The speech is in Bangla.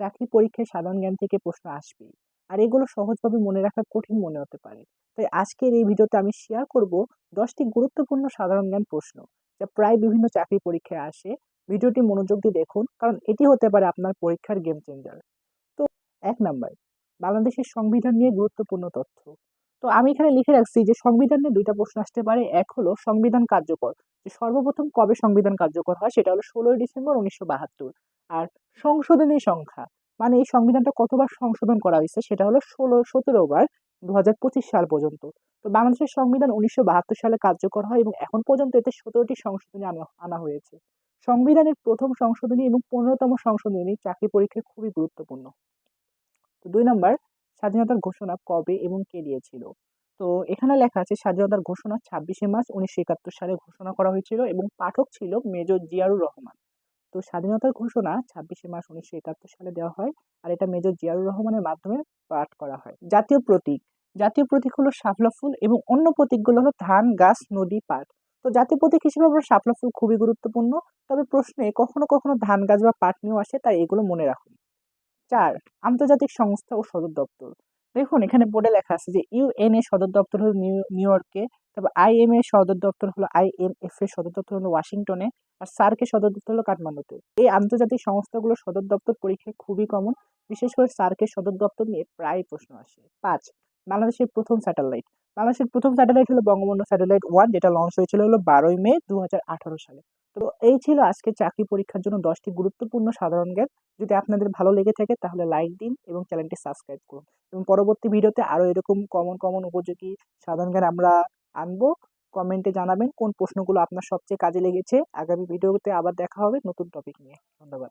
চাকরি পরীক্ষায় সাধারণ জ্ঞান থেকে প্রশ্ন আসবেই। আর এগুলো সহজভাবে মনে রাখা কঠিন মনে হতে পারে। তাই আজকের এই ভিডিওতে আমি শেয়ার করব দশটি গুরুত্বপূর্ণ সাধারণ জ্ঞান প্রশ্ন, যা প্রায় বিভিন্ন চাকরি পরীক্ষায় আসে। ভিডিওটি মনোযোগ দিয়ে দেখুন, কারণ এটি হতে পারে আপনার পরীক্ষার গেম চেঞ্জার তো এক নাম্বার, বাংলাদেশের সংবিধান নিয়ে গুরুত্বপূর্ণ তথ্য। তো আমি এখানে লিখে রাখছি যে সংবিধান নিয়ে দুইটা প্রশ্ন আসতে পারে। এক হলো সংবিধান কার্যকর, যে সর্বপ্রথম কবে সংবিধান কার্যকর হয় সেটা হলো ষোলোই ডিসেম্বর উনিশশো বাহাত্তর। আর সংশোধনী সংখ্যা। মানে এই সংবিধানটা কতবার সংশোধন করা হয়েছে সেটা হলো ষোলো, সতেরো বার দু হাজার পঁচিশ সাল পর্যন্ত। তো বাংলাদেশের সংবিধান উনিশশো বাহাত্তর সালে কার্যকর হয় এবং এখন পর্যন্ত এতে সতেরোটি সংশোধনী আনা হয়েছে। সংবিধানের প্রথম সংশোধনী এবং পনেরোতম সংশোধনী চাকরি পরীক্ষায় খুবই গুরুত্বপূর্ণ। তো দুই নম্বর, স্বাধীনতার ঘোষণা কবে এবং কে দিয়েছিল? তো এখানে লেখা আছে, স্বাধীনতার ঘোষণা ছাব্বিশে মার্চ উনিশশো একাত্তর সালে ঘোষণা করা হয়েছিল এবং পাঠক ছিল মেজর জিয়ারুর রহমান। তো স্বাধীনতার ঘোষণা ছাব্বিশে মার্চ উনিশশো একাত্তর সালে দেওয়া হয় আর এটা মেজর জিয়াউর রহমানের মাধ্যমে পাঠ করা হয়। জাতীয় প্রতীক। জাতীয় প্রতীক হলো শাপলা ফুল এবং অন্য প্রতীকগুলো হলো ধান, গাছ, নদী, পাট। তো জাতীয় প্রতীক হিসেবে আমরা শাপলা ফুল খুবই গুরুত্বপূর্ণ, তবে প্রশ্নে কখনো কখনো ধান, গাছ বা পাট নিয়েও আসে, তাই এগুলো মনে রাখুন। চার, আন্তর্জাতিক সংস্থা ও সদর দপ্তর। দেখুন, এখানে বোর্ডে লেখা আছে যে ইউএন এর সদর দপ্তর হলো নিউ ইয়র্কে তারপর আইএম এর সদর দপ্তর হলো আইএমএফ এর সদর দপ্তর হলো ওয়াশিংটনে, আর সার্কের সদর দপ্তর হলো কাঠমান্ডুতে। এই আন্তর্জাতিক সংস্থাগুলোর সদর দপ্তর পরীক্ষায় খুবই কমন বিশেষ করে সার্কের সদর দপ্তর নিয়ে প্রায় প্রশ্ন আসে। পাঁচ, বাংলাদেশের প্রথম স্যাটেলাইট বাংলাদেশের প্রথম স্যাটেলাইট হলো বঙ্গবন্ধু স্যাটেলাইট ওয়ান যেটা লঞ্চ হয়েছিল হলো বারোই মে দু হাজার আঠারো সালে। তো এই ছিল আজকে চাকরি পরীক্ষার জন্য দশটি গুরুত্বপূর্ণ সাধারণ জ্ঞান। যদি আপনাদের ভালো লেগে থাকে তাহলে লাইক দিন এবং চ্যানেলটি সাবস্ক্রাইব করুন। এবং পরবর্তী ভিডিওতে আরও এরকম কমন কমন উপযোগী সাধারণ জ্ঞান আমরা আনব। কমেন্টে জানাবেন কোন প্রশ্নগুলো আপনার সবচেয়ে কাজে লেগেছে। আগামী ভিডিওতে আবার দেখা হবে নতুন টপিক নিয়ে। ধন্যবাদ।